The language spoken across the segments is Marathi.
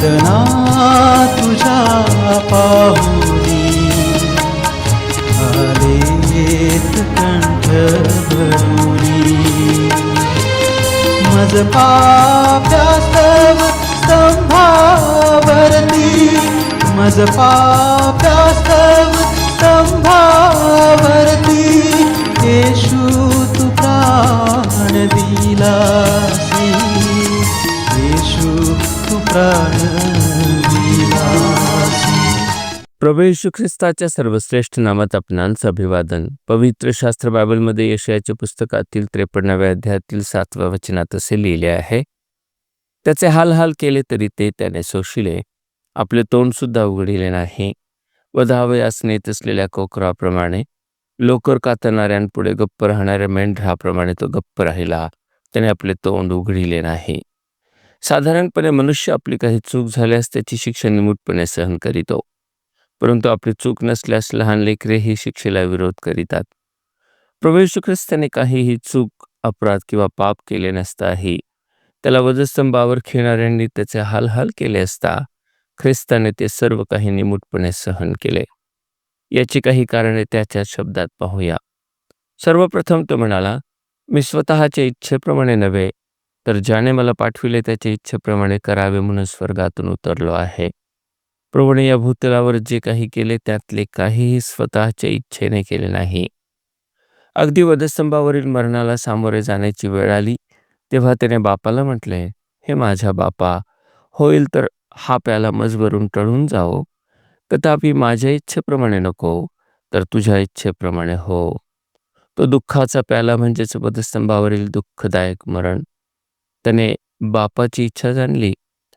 वेदना तुझा पाहुनी आलेत कंठ भरुनी. मज पाप्यास्तव स्तंभावरती. मज पाप्यास्तव स्तंभावरती. केश प्रभू ख्रिस्ताच्या सर्वश्रेष्ठ नामात आपणांचं अभिवादन. पवित्र शास्त्र बायबलमध्ये यशयाच्या पुस्तकातील त्रेपन्नाव्या अध्यायातील सातव्या वचनात असे लिहिले आहे. त्याचे हाल हाल केले तरी ते त्याने सोशिले. आपले तोंड सुद्धा उघडिले नाही. व धावयास नेत असलेल्या कोकराप्रमाणे लोकर कातणाऱ्यांपुढे गप्प राहणाऱ्या मेंढराप्रमाणे तो गप्प राहिला. त्याने आपले तोंड उघडिले नाही. साधारणपणे मनुष्य आपली काही चूक झाल्यास त्याची शिक्षा निमूटपणे सहन करीतो. परंतु आपली चूक नसल्यास लहान लेकरे ही शिक्षेला विरोध करीतात. प्रभू ख्रिस्ताने काहीही चूक अपराध किंवा पाप केले नसताही त्याला वधस्तंभावर खेळणाऱ्यांनी त्याचे हालहाल केले असता ख्रिस्ताने ते सर्व काही निमूटपणे सहन केले. याची काही कारणे त्याच्या शब्दात पाहूया. सर्वप्रथम तो म्हणाला मी स्वतःच्या इच्छेप्रमाणे नव्हे तर ज्याने मला पाठविले त्याच्या इच्छेप्रमाणे करावे म्हणून स्वर्गातून उतरलो आहे. प्रभूने या भूतलावर जे काही केले त्यातले काहीही स्वतःच्या इच्छेने केले नाही. अगदी वधस्तंभावरील मरणाला सामोरे जाण्याची वेळ आली तेव्हा त्याने बापाला म्हटले हे माझ्या बापा होईल तर हा प्याला मजवरून टळून जाओ. तथापि माझ्या इच्छेप्रमाणे नको तर तुझ्या इच्छेप्रमाणे हो. तो दुःखाचा प्याला म्हणजेच वधस्तंभावरील दुःखदायक मरण. त्याने बापाची इच्छा जाणली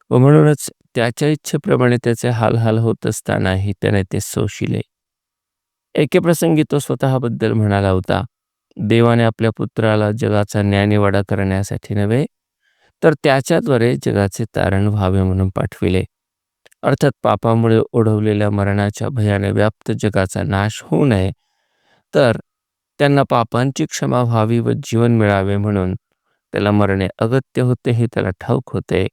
व म्हणूनच त्याच्या इच्छेप्रमाणे त्याचे हालहाल होत असतानाही त्याने ते सोशिले. एके प्रसंगी तो स्वतःबद्दल म्हणाला होता देवाने आपल्या पुत्राला जगाचा ज्ञानीवाडा करण्यासाठी नव्हे तर त्याच्याद्वारे जगाचे तारण व्हावे म्हणून पाठविले. अर्थात पापामुळे ओढवलेल्या मरणाच्या भयाने व्याप्त जगाचा नाश होऊ नये तर त्यांना पापांची क्षमा व्हावी व जीवन मिळावे म्हणून त्याला मरणे अगत्य होते हे त्याला ठाऊक होते.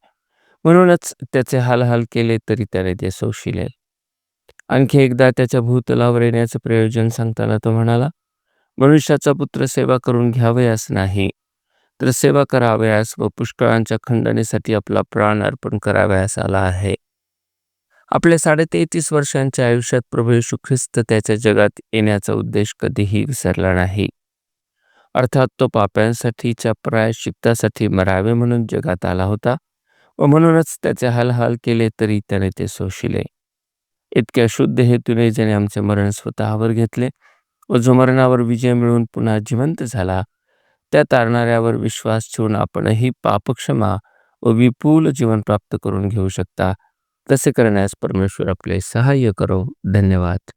म्हणूनच त्याचे हालहाल केले तरी त्याने ते सोशिले आणखी एकदा त्याच्या भूतलावर येण्याचं प्रयोजन सांगताना तो म्हणाला मनुष्याचा पुत्र सेवा करून घ्यावयास नाही तर सेवा करावयास व पुष्कळांच्या खंडणीसाठी आपला प्राण अर्पण करावयास आला आहे. आपल्या साडेतेहतीस वर्षांच्या आयुष्यात प्रभू येशू ख्रिस्त त्याच्या जगात येण्याचा उद्देश कधीही विसरला नाही. अर्थात तो पाप्यांसाठीच्या प्रायश्चित्तासाठी मरावे म्हणून जगात आला होता व म्हणूनच त्याचे हालहाल केले तरी त्याने ते सोशिले. इतक्या शुद्ध हेतूने ज्याने आमचे मरण स्वतःवर घेतले. व जो मरणावर विजय मिळवून पुन्हा जिवंत झाला त्या तारणाऱ्यावर विश्वास ठेवून आपणही पापक्षमा व विपुल जीवन प्राप्त करून घेऊ शकता. तसे करण्यास परमेश्वर आपले सहाय्य करो. धन्यवाद.